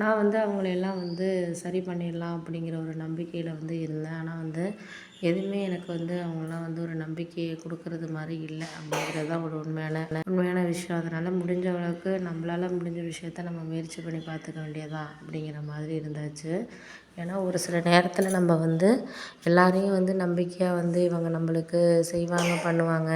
நான் வந்து அவங்களையெல்லாம் வந்து சரி பண்ணிடலாம் அப்படிங்கிற ஒரு நம்பிக்கையில் வந்து இருந்தேன். ஆனால் வந்து எதுவுமே எனக்கு வந்து அவங்களாம் வந்து ஒரு நம்பிக்கையை கொடுக்கறது மாதிரி இல்லை அப்படிங்கிறது தான் ஒரு உண்மையான உண்மையான விஷயம். அதனால் முடிஞ்ச அளவுக்கு நம்மளால் முடிஞ்ச விஷயத்த நம்ம முயற்சி பண்ணி பார்த்துக்க வேண்டியதா அப்படிங்கிற மாதிரி இருந்தாச்சு. ஏன்னா ஒரு சில நேரத்தில் நம்ம வந்து எல்லாரையும் வந்து நம்பிக்கையாக வந்து இவங்க நம்மளுக்கு செய்வாங்க பண்ணுவாங்க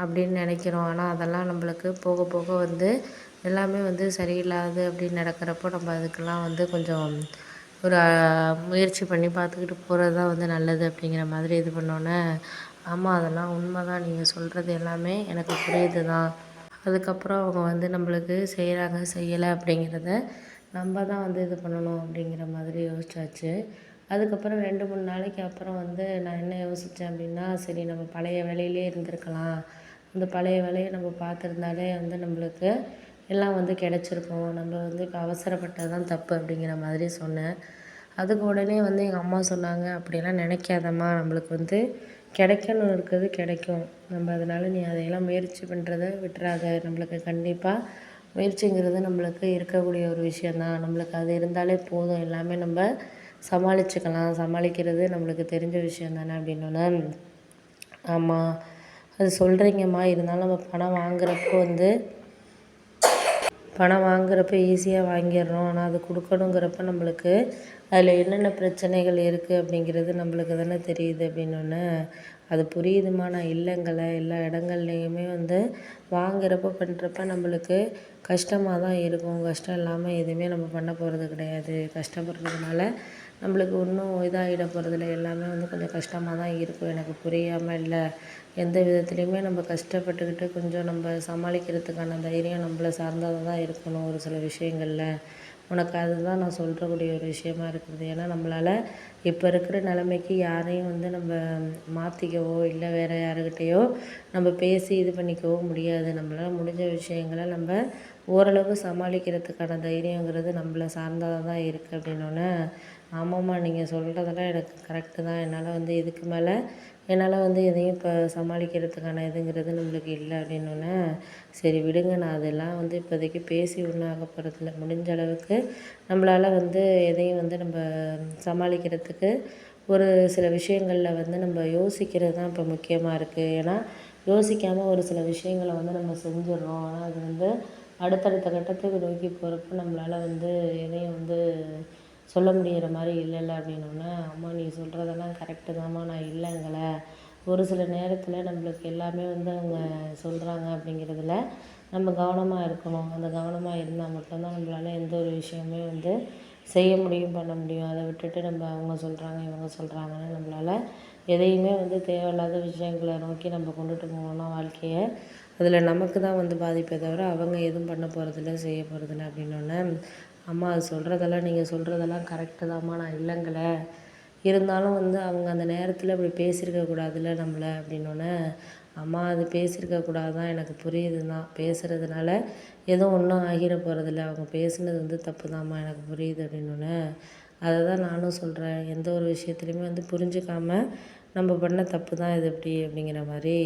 அப்படின்னு நினைக்கிறோம். ஆனால் அதெல்லாம் நம்மளுக்கு போக போக வந்து எல்லாமே வந்து சரியில்லாது அப்படின்னு நடக்கிறப்போ நம்ம அதுக்கெல்லாம் வந்து கொஞ்சம் ஒரு முயற்சி பண்ணி பார்த்துக்கிட்டு போகிறது தான் வந்து நல்லது அப்படிங்கிற மாதிரி இது பண்ணோன்னே ஆமாம் அதெல்லாம் உண்மை தான் நீங்கள் சொல்கிறது எல்லாமே எனக்கு புரியுது தான். அதுக்கப்புறம் அவங்க வந்து நம்மளுக்கு செய்கிறாங்க செய்யலை அப்படிங்கிறத நம்ம தான் வந்து இது பண்ணணும் அப்படிங்கிற மாதிரி யோசிச்சாச்சு. அதுக்கப்புறம் ரெண்டு மூணு நாளைக்கு அப்புறம் வந்து நான் என்ன யோசித்தேன் அப்படின்னா சரி நம்ம பழைய வேலையிலே இருந்திருக்கலாம். அந்த பழைய வேலையை நம்ம பார்த்துருந்தாலே வந்து நம்மளுக்கு எல்லாம் வந்து கிடச்சிருக்கும். நம்ம வந்து இப்போ அவசரப்பட்டது தான் தப்பு அப்படிங்கிற மாதிரி சொன்னேன். அதுக்கு உடனே வந்து எங்கள் அம்மா சொன்னாங்க அப்படியெல்லாம் நினைக்காதம்மா. நம்மளுக்கு வந்து கிடைக்கணும் இருக்கிறது கிடைக்கும். நம்ம அதனால் நீ அதையெல்லாம் முயற்சி பண்ணுறத விட்டுறாத. நம்மளுக்கு கண்டிப்பாக முயற்சிங்கிறது நம்மளுக்கு இருக்கக்கூடிய ஒரு விஷயந்தான் நம்மளுக்கு அது இருந்தாலே போதும். எல்லாமே நம்ம சமாளிச்சுக்கலாம். சமாளிக்கிறது நம்மளுக்கு தெரிஞ்ச விஷயம் தானே அப்படின்னோன்னே ஆமாம் அது சொல்கிறீங்கம்மா இருந்தாலும் நம்ம பணம் வாங்குறப்போ வந்து பணம் வாங்குறப்ப ஈஸியாக வாங்கிடுறோம். ஆனால் அது கொடுக்கணுங்கிறப்ப நம்மளுக்கு அதில் என்னென்ன பிரச்சனைகள் இருக்குது அப்படிங்கிறது நம்மளுக்கு தானே தெரியுது அப்படின்னோடனே அது புரியுதுமா நான் இல்லைங்கல எல்லா இடங்கள்லையுமே வந்து வாங்குறப்ப பண்ணுறப்ப நம்மளுக்கு கஷ்டமாக தான் இருக்கும். கஷ்டம் இல்லாமல் எதுவுமே நம்ம பண்ண போகிறது கிடையாது. கஷ்டப்படுறதுனால நம்மளுக்கு ஒன்றும் இதாகிட போகிறதில்ல எல்லாமே வந்து கொஞ்சம் கஷ்டமாக தான் இருக்கும். எனக்கு புரியாமல் இல்லை. எந்த விதத்துலேயுமே நம்ம கஷ்டப்பட்டுக்கிட்டு கொஞ்சம் நம்ம சமாளிக்கிறதுக்கான தைரியம் நம்மளை சார்ந்ததாக தான் இருக்கணும் ஒரு சில விஷயங்களில். உனக்கு அதுதான் நான் சொல்கிறக்கூடிய ஒரு விஷயமா இருக்குது. ஏன்னா நம்மளால் இப்போ இருக்கிற நிலமைக்கு யாரையும் வந்து நம்ம மாற்றிக்கவோ இல்லை வேறு யாருக்கிட்டேயோ நம்ம பேசி இது பண்ணிக்கவோ முடியாது. நம்மளால் முடிஞ்ச விஷயங்களை நம்ம ஓரளவு சமாளிக்கிறதுக்கான தைரியங்கிறது நம்மளை சார்ந்ததாக தான் இருக்குது அப்படின்னோடனே ஆமாம்மா நீங்கள் சொல்கிறதெல்லாம் எனக்கு கரெக்டு தான். என்னால் வந்து இதுக்கு மேலே என்னால் வந்து எதையும் இப்போ சமாளிக்கிறதுக்கான இதுங்கிறது நம்மளுக்கு இல்லை அப்படின்னோடனே சரி விடுங்க நான் அதெல்லாம் வந்து இப்போதைக்கு பேசி ஒன்றும் ஆக போகிறதில்ல முடிஞ்ச அளவுக்கு நம்மளால் வந்து எதையும் வந்து நம்ம சமாளிக்கிறதுக்கு ஒரு சில விஷயங்களில் வந்து நம்ம யோசிக்கிறது தான் இப்போ முக்கியமாக இருக்குது ஏன்னா யோசிக்காமல் ஒரு சில விஷயங்களை வந்து நம்ம செஞ்சிடறோம். ஆனால் அது வந்து அடுத்தடுத்த கட்டத்துக்கு நோக்கி போகிறப்ப நம்மளால் வந்து எதையும் வந்து சொல்ல முடியிற மாதிரி இல்லைல்ல அப்படின்னோடனே அம்மா நீ சொல்கிறதெல்லாம் கரெக்டு தான்மா நான் இல்லைங்கல. ஒரு சில நேரத்தில் நம்மளுக்கு எல்லாமே வந்து அவங்க சொல்கிறாங்க அப்படிங்கிறதுல நம்ம கவனமாக இருக்கணும். அந்த கவனமாக இருந்தால் மட்டும்தான் நம்மளால் எந்த ஒரு விஷயமே வந்து செய்ய முடியும் பண்ண முடியும். அதை விட்டுட்டு நம்ம அவங்க சொல்கிறாங்க இவங்க சொல்கிறாங்கன்னு நம்மளால் எதையுமே வந்து தேவையில்லாத விஷயங்களை நோக்கி நம்ம கொண்டுட்டு போனோம்னா வாழ்க்கையை அதில் நமக்கு தான் வந்து பாதிப்பே தவிர அவங்க எதுவும் பண்ண போகிறதில்ல செய்ய போகிறதில்ல அப்படின்னோடனே அம்மா அது சொல்கிறதெல்லாம் நீங்கள் சொல்கிறதெல்லாம் கரெக்டு தான்மா நான் இல்லைங்கல இருந்தாலும் வந்து அவங்க அந்த நேரத்தில் அப்படி பேசியிருக்க கூடாதுல்ல நம்மளை அப்படின்னோடனே அம்மா அது பேசியிருக்க கூடாது தான் எனக்கு புரியுது தான் பேசுகிறதுனால எதுவும் ஒன்றும் ஆகிட போகிறதில்ல அவங்க பேசுனது வந்து தப்பு தான்மா எனக்கு புரியுது அப்படின்னோடனே அதை தான் நானும் சொல்கிறேன் எந்த ஒரு விஷயத்துலையுமே வந்து புரிஞ்சுக்காம நம்ம பண்ண தப்பு தான் இது எப்படி? அப்படிங்கிற மாதிரி